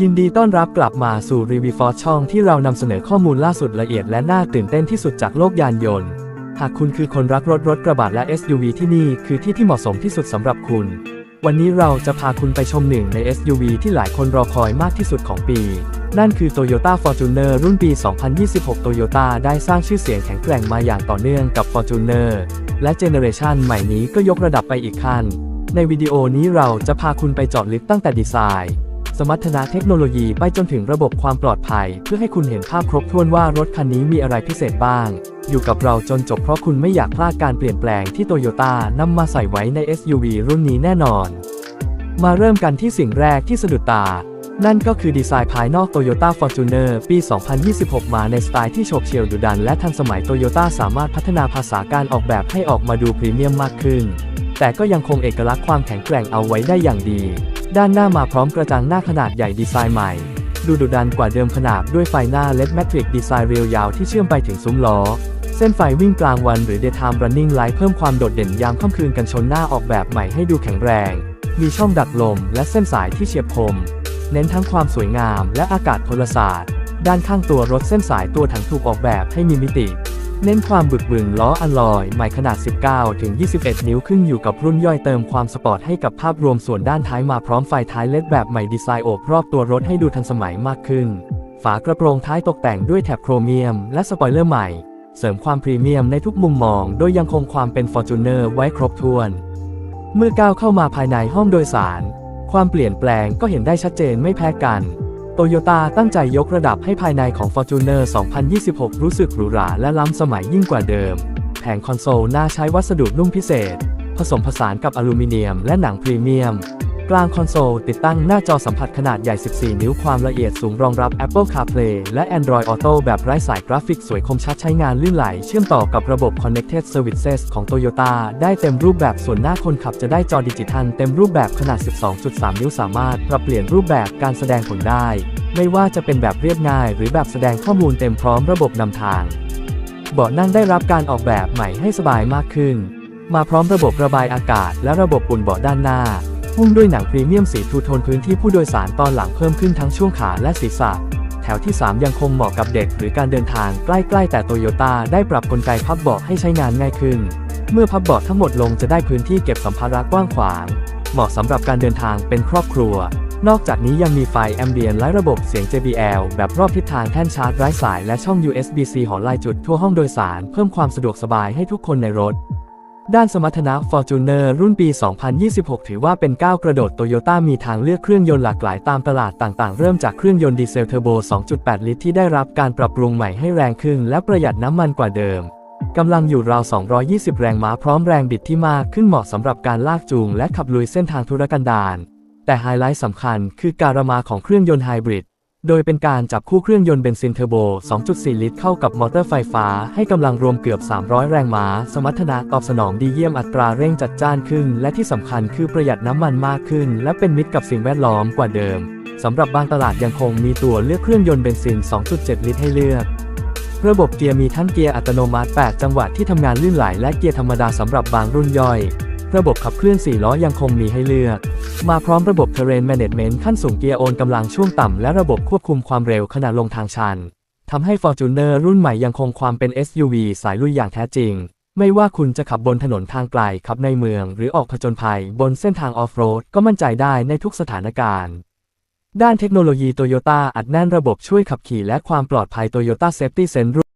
ยินดีต้อนรับกลับมาสู่รีวิวฟอร์ช่องที่เรานำเสนอข้อมูลล่าสุดละเอียดและน่าตื่นเต้นที่สุดจากโลกยานยนต์ หากคุณคือคนรักรถรถกระบะและ SUV ที่นี่คือที่ที่เหมาะสมที่สุดสำหรับคุณ วันนี้เราจะพาคุณไปชมหนึ่งใน SUV ที่หลายคนรอคอยมากที่สุดของปี นั่นคือ Toyota Fortuner รุ่นปี 2026 Toyota ได้สร้างชื่อเสียงแข็งแกร่งมาอย่างต่อเนื่องกับ Fortuner และเจเนอเรชันใหม่นี้ก็ยกระดับไปอีกขั้น ในวิดีโอนี้เราจะพาคุณไปเจาะลึกตั้งแต่ดีไซน์ สมรรถนะเทคโนโลยีไปจนถึงระบบความปลอดภัย เพื่อให้คุณเห็นภาพครบถ้วนว่ารถคันนี้มีอะไรพิเศษบ้าง อยู่กับเราจนจบเพราะคุณไม่อยากพลาดการเปลี่ยนแปลงที่โตโยต้านำมาใส่ไว้ใน SUV รุ่นนี้แน่นอน มาเริ่มกันที่สิ่งแรกที่สะดุดตา นั่นก็คือดีไซน์ภายนอก Toyota Fortuner ปี 2026 มาในสไตล์ที่โฉบเฉี่ยวดุดันและทันสมัย Toyota สามารถพัฒนาภาษาการออกแบบให้ออกมาดูพรีเมียมมากขึ้น แต่ก็ยังคงเอกลักษณ์ความแข็งแกร่งเอาไว้ได้อย่างดี ด้านหน้ามาพร้อมกระจังหน้าขนาดใหญ่ดีไซน์ใหม่ ดูดุดันกว่าเดิมขนาดด้วยไฟหน้า LED Matrix ดีไซน์เรียวยาวที่เชื่อมไปถึงซุ้มล้อ เส้นไฟวิ่งกลางวันหรือ Daytime Running Light เพิ่มความโดดเด่นยามค่ำคืนกันชนหน้าออกแบบใหม่ให้ดูแข็งแรง มีช่องดักลมและเส้นสายที่เฉียบคม เน้นทั้งความสวยงามและอากาศพลศาสตร์ ด้านข้างตัวรถเส้นสายตัวถังถูกออกแบบให้มีมิติ เน้นความบึกบึนล้ออลลอยใหม่ขนาด 19-21 นิ้วขึ้นอยู่กับรุ่นย่อยเติมความสปอร์ตให้กับภาพรวมส่วนด้านท้ายมาพร้อมไฟท้ายเลดแบบใหม่ดีไซน์โอบรอบตัวรถให้ดูทันสมัยมากขึ้น ฝากระโปรงท้ายตกแต่งด้วยแถบโครเมียมและสปอยเลอร์ใหม่ เสริมความพรีเมียมในทุกมุมมอง โดยยังคงความเป็น Fortuner ไว้ครบถ้วน เมื่อก้าวเข้ามาภายในห้องโดยสาร ความเปลี่ยนแปลงก็เห็นได้ชัดเจนไม่แพ้กัน โตโยต้าตั้งใจยกระดับให้ภายในของ Fortuner 2026 รู้สึกหรูหราและล้ำสมัยยิ่งกว่าเดิม แผงคอนโซลหน้าใช้วัสดุนุ่มพิเศษ ผสมผสานกับอลูมิเนียมและหนังพรีเมียม กลางคอนโซลติดตั้งหน้าจอสัมผัสขนาดใหญ่ 14 นิ้วความละเอียดสูงรองรับ Apple CarPlay และ Android Auto แบบไร้สายกราฟิกสวยคมชัดใช้งานลื่นไหล เชื่อมต่อกับระบบ Connected Services ของ Toyota ได้เต็มรูปแบบส่วนหน้าคนขับจะได้จอดิจิทัลเต็มรูปแบบขนาด 12.3 นิ้วสามารถปรับเปลี่ยนรูปแบบการแสดงผลได้ ไม่ว่าจะเป็นแบบเรียบง่าย หรือแบบแสดงข้อมูลเต็มพร้อมระบบนำทางเบาะนั่งได้รับการออกแบบใหม่ให้สบายมากขึ้น มาพร้อมระบบระบายอากาศและระบบอุ่นเบาะด้านหน้า หุ้มด้วยหนังพรีเมียมสีทูโทนพื้นที่ผู้โดยสารตอนหลังเพิ่มขึ้นทั้งช่วงขาและศีรษะ แถวที่ 3 ยังคงเหมาะกับเด็กหรือการเดินทางใกล้ๆ แต่โตโยต้าได้ปรับกลไกพับเบาะให้ใช้งานง่ายขึ้น เมื่อพับเบาะทั้งหมดลงจะได้พื้นที่เก็บสัมภาระกว้างขวาง เหมาะสำหรับการเดินทางเป็นครอบครัว นอกจากนี้ยังมีไฟแอมเบียนและระบบเสียง JBL แบบรอบทิศทางแท่นชาร์จไร้สายและช่อง USB-C หอลายจุดทั่วห้องโดยสาร เพิ่มความสะดวกสบายให้ทุกคนในรถ ด้านสมรรถนะ Fortuner รุ่นปี 2026 ถือว่าเป็นก้าวกระโดดโตโยต้ามีทางเลือกเครื่องยนต์หลากหลายตามตลาดต่างๆ เริ่มจากเครื่องยนต์ดีเซลเทอร์โบ 2.8 ลิตรที่ได้รับการปรับปรุงใหม่ให้แรงขึ้นและประหยัดน้ำมันกว่าเดิม กำลังอยู่ราว 220 แรงม้าพร้อมแรงบิดที่มากขึ้นเหมาะสำหรับการลากจูงและขับลุยเส้นทางธุรกันดารแต่ไฮไลท์สำคัญคือการมาของเครื่องยนต์ไฮบริด โดยเป็นการจับคู่เครื่องยนต์เบนซินเทอร์โบ 2.4 ลิตรเข้ากับมอเตอร์ไฟฟ้าให้กำลังรวมเกือบ 300 แรงม้า สมรรถนะตอบสนองดีเยี่ยมอัตราเร่งจัดจ้านขึ้น และที่สำคัญคือประหยัดน้ำมันมากขึ้น และเป็นมิตรกับสิ่งแวดล้อมกว่าเดิม สำหรับบางตลาดยังคงมีตัวเลือกเครื่องยนต์เบนซิน 2.7 ลิตรให้เลือก ระบบเกียร์มีทั้งเกียร์อัตโนมัติ 8 จังหวะที่ทำงานลื่นไหลและเกียร์ธรรมดาสำหรับบางรุ่นย่อย ระบบขับเคลื่อน 4 ล้อยังคงมีให้เลือก มาพร้อมระบบ Terrain Management ขั้นสูงเกียร์โอนกำลังช่วงต่ำและระบบควบคุมความเร็วขณะลงทางชันทำให้ Fortuner รุ่นใหม่ยังคงความเป็น SUV สายลุยอย่างแท้จริง ไม่ว่าคุณจะขับบนถนนทางไกลขับในเมือง หรือออกผจญภัย บนเส้นทางออฟโรดก็มั่นใจได้ในทุกสถานการณ์ ด้านเทคโนโลยีโตโยต้าอัดแน่นระบบช่วยขับขี่และความปลอดภัย Toyota Safety Sense